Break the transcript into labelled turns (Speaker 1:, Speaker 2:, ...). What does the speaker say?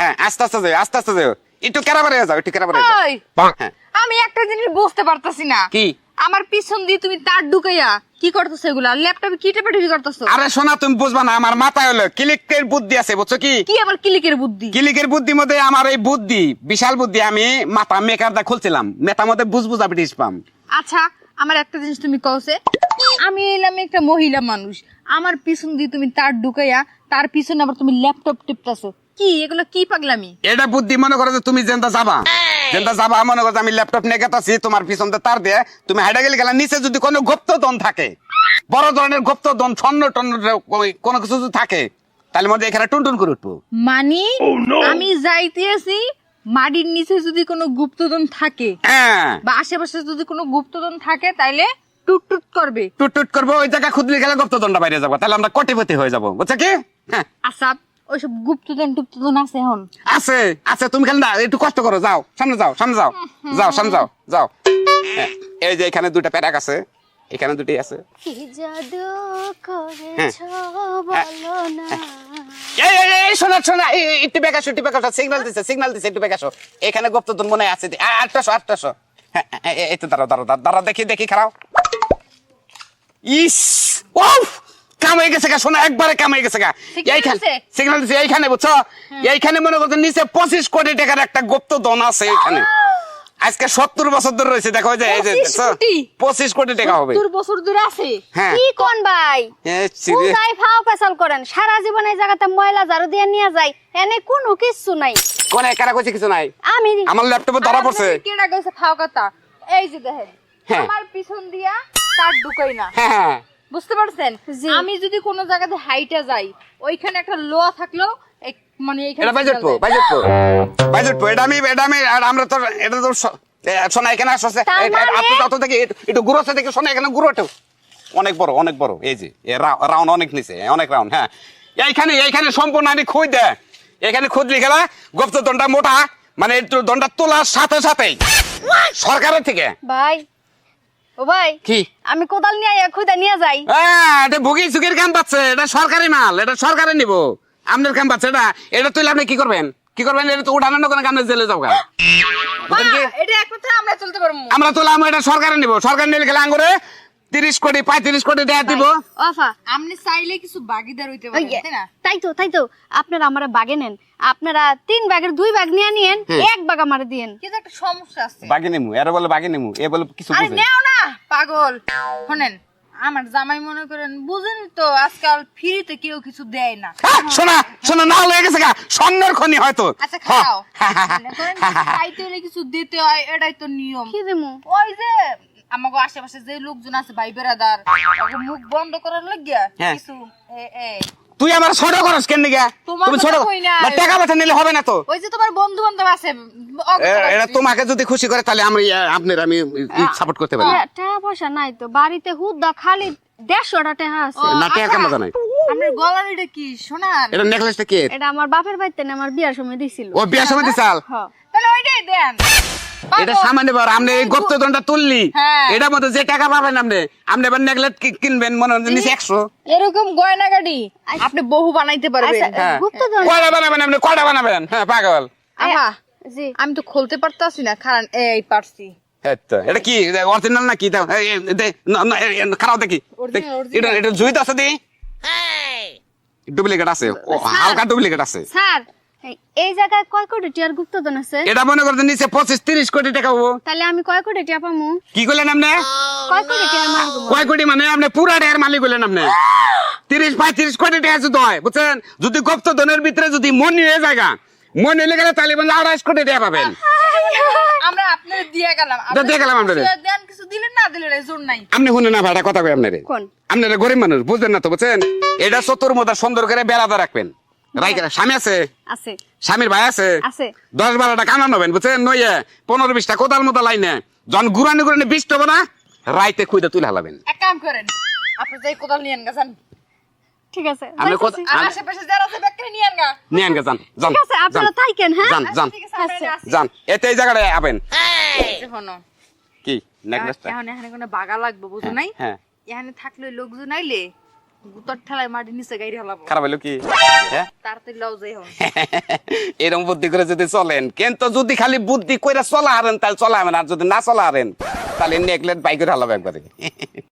Speaker 1: হ্যাঁ আস্তে আস্তে যাও আস্তে আস্তে যাও। একটু কেরাবারে যাও একটু কেরাবারে যাও।
Speaker 2: ওই
Speaker 1: হ্যাঁ।
Speaker 2: আমি একটা জিনিস বুঝতে পারতাছি না।
Speaker 1: কি?
Speaker 2: আমার পিছন দিয়ে তুমি তার ঢুকাইয়া কি করতেছো এগুলা? ল্যাপটপে কি টেপে টেপে করতেছো?
Speaker 1: আরে শোনা তুমি বুঝবা না আমার মাথায় হলো ক্লিকের বুদ্ধি আছে বুঝছ কি?
Speaker 2: কি আবার ক্লিকের বুদ্ধি?
Speaker 1: ক্লিকের বুদ্ধি মধ্যে আমার এই বুদ্ধি বিশাল বুদ্ধি আমি মাথা মেকারটা খুলছিলাম। মেটার মধ্যে বুঝবুঝা ব্রিটিশ পাম।
Speaker 2: আচ্ছা আমার একটা জিনিস তুমি কওছে আমি এলাম একটা মহিলা মানুষ। আমার পিছন দিয়ে তুমি তার ঢুকাইয়া তার পিছনে আবার তুমি ল্যাপটপ টিপতাছো। কি? এগুলো কি পাগলামি?
Speaker 1: এটা বুদ্ধি মনে করো যে তুমি যেনটা যাবা। যেনটা যাবা মনে করো আমি ল্যাপটপ নিয়ে গেতাছি তোমার পিছন তার দিয়ে তুমি হাইডা গেলে গেলা নিচে যদি কোনো গুপ্তধন থাকে বড় ধরনের গুপ্তধন স্বর্ণ টন্ন কোনো কিছু যদি থাকে তাহলে মধ্যে এখানে টুনটুন করে উঠবো।
Speaker 2: মানি আমি যাইতেছি মাটির নিচে যদি কোনো গুপ্তধন থাকে
Speaker 1: হ্যাঁ।
Speaker 2: বা আশেপাশে যদি কোনো গুপ্তধন থাকে তাইলে টুট টুট করবে।
Speaker 1: টুট টুট করব ওই জায়গা খুদলি গেলে গুপ্তধনটা বাইরে যাব তাহলে আমরা কোটিপতি হয়ে যাব। বুঝছ কি? হ্যাঁ।
Speaker 2: আসাব ওইসব গুপ্তধন টুপ্তধন আছে এখন।
Speaker 1: আছে আছে তুমি খালি না একটু কষ্ট করো যাও সামনে যাও সামনে যাও যাও সামনে যাও যাও। হ্যাঁ, এই যে এখানে দুইটা প্যারাক আছে এখানে দুটি আছে।
Speaker 3: কি জাদু
Speaker 1: হ্যাঁ।
Speaker 3: করেছ বলো না।
Speaker 1: এই এই এই শোনা শোনা একটু বেকাশো একটু বেকাশো সিগন্যাল দিছে সিগন্যাল দিছে একটু বেকাশো এখানে গুপ্তধন মনে আছে আটটাশো আটটাশো এই- তো দাঁড়াও দাঁড়াও দাঁড়াও, দেখি দেখি খারাও। ইস ও কাম হয়ে গেছে গা শোনা একবারে কামাই গেছে গা। এইখানে সিগন্যাল দিছে? এইখানে বুঝছ? এইখানে মনে করছ নিচে পঁচিশ কোটি টাকার একটা গুপ্ত ধন আছে এখানে আজকে সত্তর বছর ধরে রয়েছে দেখো যে এই যে
Speaker 2: 25 কোটি?
Speaker 1: পঁচিশ কোটি টাকা হবে।
Speaker 2: সত্তর বছর ধরে আছে?
Speaker 1: হ্যাঁ।
Speaker 3: কি কোন ভাই। কোথায় ফাও পেশাল করেন? সারা জীবন এই জায়গাতে ময়লা ঝাড়ু দিয়ে নিয়ে যায়। এনে কোনো কিছু নাই।
Speaker 1: কোনে কারা কইছে কিছু নাই?
Speaker 3: আমি
Speaker 1: আমার ল্যাপটপে ধরা পড়ছে।
Speaker 2: কেডা গেছে ফাও কথা? এই যে দেখেন
Speaker 1: হ্যাঁ।
Speaker 2: আমার পিছন দিয়া তার ঢুকাই না।
Speaker 1: হ্যাঁ হ্যাঁ।
Speaker 2: বুঝতে পারছেন। আমি যদি কোনো জায়গাতে হাইটা যাই ওইখানে একটা লোয়া থাকলেও এক- মানে
Speaker 1: এটা বাইজেট পো। বাইজেট পো বাইজেট পো এটা আমি এটা আমি আর আমরা তো এটা তো স- এ, শোনা এখানে আসছে
Speaker 3: তার মানে?
Speaker 1: আপনি তত থেকে একটু- গুরু আছে দেখে শোনা এখানে গুরু একটু। অনেক বড় অনেক বড় এই যে রাউন্ড অনেক নিচে অনেক রাউন্ড হ্যাঁ। এইখানে এইখানে সম্পূর্ণ আমি খুঁজ দে। এখানে খুঁজলি গেলা গুপ্ত দণ্ডা মোটা মানে দণ্ডা তোলার সাথে সাথেই। সরকারের থেকে।
Speaker 3: ভাই ও ভাই
Speaker 1: কি?
Speaker 3: আমি কোদাল নিয়ে আইয়া খুদা নিয়ে যাই।
Speaker 1: এটা ভুগি সুখের কাম পাচ্ছে এটা সরকারি মাল এটা সরকারে নিব। আপনার কাম পাচ্ছে এটা এটা তুই আপনি কি করবেন? কি করবেন? এটা তো উঠানো কোনো কামে জেলে যাও
Speaker 2: এটা একমাত্র আমরা চলতে পারব।
Speaker 1: আমরা তুলাম এটা সরকারে নিব। সরকার নিলে গেলে আঙ্গুরে তিরিশ কোটি পঁয়ত্রিশ কোটি দেয়া দিব।
Speaker 3: ওফা
Speaker 2: আপনি চাইলে কিছু বাগিদার হইতে পারেন তাই না?
Speaker 3: তাই তো তাই তো। আপনারা আমার বাগে নেন। আপনারা তিন ব্যাগের দুই ব্যাগ নিয়ে নিয়েন এক ব্যাগ আমারে দিয়েন।
Speaker 2: কিন্তু একটা সমস্যা আছে।
Speaker 1: বাকি নেমু এর বলে বাকি নেমু এ বলে কিছু
Speaker 2: আরে নেও না! পাগল। শোনেন আমার জামাই মনে করেন বুঝেন তো আজকাল ফ্রিতে কেউ কিছু দেয় না।
Speaker 1: হ্যাঁ, শোনা শোনা না হয়ে গেছে গা। স্বর্ণের খনি হয়তো।
Speaker 2: আচ্ছা খাও। মনে করেন খাইতে হলে কিছু দিতে হয় এটাই তো নিয়ম।
Speaker 3: কি দেবো
Speaker 2: ওই যে আমাকে আশেপাশে যে লোকজন আছে ভাই বেড়াদার মুখ বন্ধ করার লাগিয়া
Speaker 1: হ্যাঁ।
Speaker 2: কিছু এ এ।
Speaker 1: তুই আমার ছোট করস কেন
Speaker 2: তোমার
Speaker 1: তুমি ছোট
Speaker 2: না।
Speaker 1: টাকা পয়সা নিলে হবে না তো।
Speaker 2: ওই যে তোমার বন্ধু বান্ধব আছে অগোচর
Speaker 1: এ-
Speaker 2: আছে।
Speaker 1: এটা তোমাকে যদি খুশি করে তাহলে আমি আপনার আমি সাপোর্ট করতে পারি।
Speaker 3: টাকা পয়সা নাই তো। বাড়িতে হুদা খালি দেড়শোটা টাকা আছে।
Speaker 1: না টাকা
Speaker 2: আচ্ছা,
Speaker 1: কেমন জানাই?
Speaker 2: আপনার গলার এটা কি শোনান
Speaker 1: এটা নেকলেসটা কে?
Speaker 3: এটা আমার বাপের বাড়িতে না আমার বিয়ার সময় দিছিল।
Speaker 1: ও বিয়ার সময় দিছাল?
Speaker 3: হ্যাঁ।
Speaker 2: তাহলে ওইটাই দেন।
Speaker 1: এটা সামান্য বার আপনি এই গুপ্তধনটা তুললি
Speaker 2: হ্যাঁ।
Speaker 1: এটার মধ্যে যে টাকা পাবেন আপনি আপনি এবার নেকলেস কিনবেন মনে হয় নিচে একশো।
Speaker 2: এরকম গয়না গাড়ি আপনি বহু বানাইতে পারবেন।
Speaker 3: আচ্ছা,
Speaker 1: হ্যাঁ।
Speaker 3: গুপ্তধন
Speaker 1: কয়টা বানাবেন আপনি? কয়টা বানাবেন? হ্যাঁ পাগল।
Speaker 2: আমি তো খুলতে পারতাছি না কারণ এই পারছি।
Speaker 1: আচ্ছা, এটা কি? অরিজিনাল না কি দাও এই, এই, দে, না, না, এই, এই, খারাপ দেখি. এটা এটা জুইত আছে দি? ডুপ্লিকেট আছে। হালকা ডুপ্লিকেট আছে।
Speaker 3: স্যার এই- এই জায়গায় কয় কোটি টিয়ার গুপ্তধন আছে?
Speaker 1: এটা মনে করতে নিচে পঁচিশ তিরিশ কোটি টাকা হব।
Speaker 3: তাহলে আমি কয় কোটি টিয়া পামু?
Speaker 1: কি করলেন আপনি?
Speaker 3: কয় কোটি টিয়ার মালিক
Speaker 1: কয় কোটি মানে আপনি পুরা ঢের মালিক হলেন আপনি। তিরিশ পঁয়ত্রিশ কোটি টাকা যদি হয় বুঝছেন? যদি গুপ্ত ধনের ভিতরে যদি মনি হয়ে জায়গা মনে হলে গেলে তাহলে মানে আড়াইশ কোটি টাকা পাবেন।
Speaker 2: আমরা আপনার দিয়ে গেলাম।
Speaker 1: দিয়ে গেলাম আপনারে।
Speaker 2: কিছু দিলেন না দিলেন জোর নাই।
Speaker 1: আপনি শুনে না ভাড়া কথা কই আপনারে?
Speaker 3: কোন?
Speaker 1: আপনারা গরিব মানুষ বুঝলেন না তো বুঝছেন? এটা চতুর মধ্যে সুন্দর করে বেড়াতে রাখবেন। রাইকে স্বামী আছে?
Speaker 3: আছে।
Speaker 1: স্বামীর ভাই আছে?
Speaker 3: আছে।
Speaker 1: দশ বারোটা কানা নেবেন বুঝছেন? নইয়ে পনেরো বিশটা কোদাল মতো লাইনে যখন গুরানি গুরানি বিষ্ট হবে না রাইতে খুঁজে তুলে হালাবেন।
Speaker 2: এক কাম করেন আপনি যাই কোদাল নিয়েন গেছেন
Speaker 3: ঠিক আছে
Speaker 1: আমি
Speaker 3: যাইতেছি।
Speaker 1: কোথা-
Speaker 2: আর
Speaker 1: আমি-
Speaker 2: আশেপাশে যারা আছে ব্যাগ করে নিয়েন গা
Speaker 1: নিয়েন যান যান
Speaker 3: ঠিক আছে আপনারা থাকেন হ্যাঁ?
Speaker 1: যান যান।
Speaker 2: ঠিক আছে আমরা এটা আসি।
Speaker 1: যান এতে এই জায়গাটায় আবেন।
Speaker 2: শোনো।
Speaker 1: কি নেকলেসটা?
Speaker 2: এখন এখানে কোনো বাগা লাগবে বুঝো নাই?
Speaker 1: হ্যাঁ।
Speaker 2: এখানে থাকলে লোকজন আইলে গুতর ঠেলায় মাটি নিচে গাইরে হলাবো
Speaker 1: খারাপ হলো কি? হ্যাঁ
Speaker 2: তাড়াতাড়ি লও যাই হন
Speaker 1: এরকম বুদ্ধি করে যদি চলেন। কিন্তু যদি খালি বুদ্ধি করে চলা হারেন তাহলে চলা হারেন আর যদি না চলা হারেন তাহলে নেকলেট বাইকের হালাবো একবারে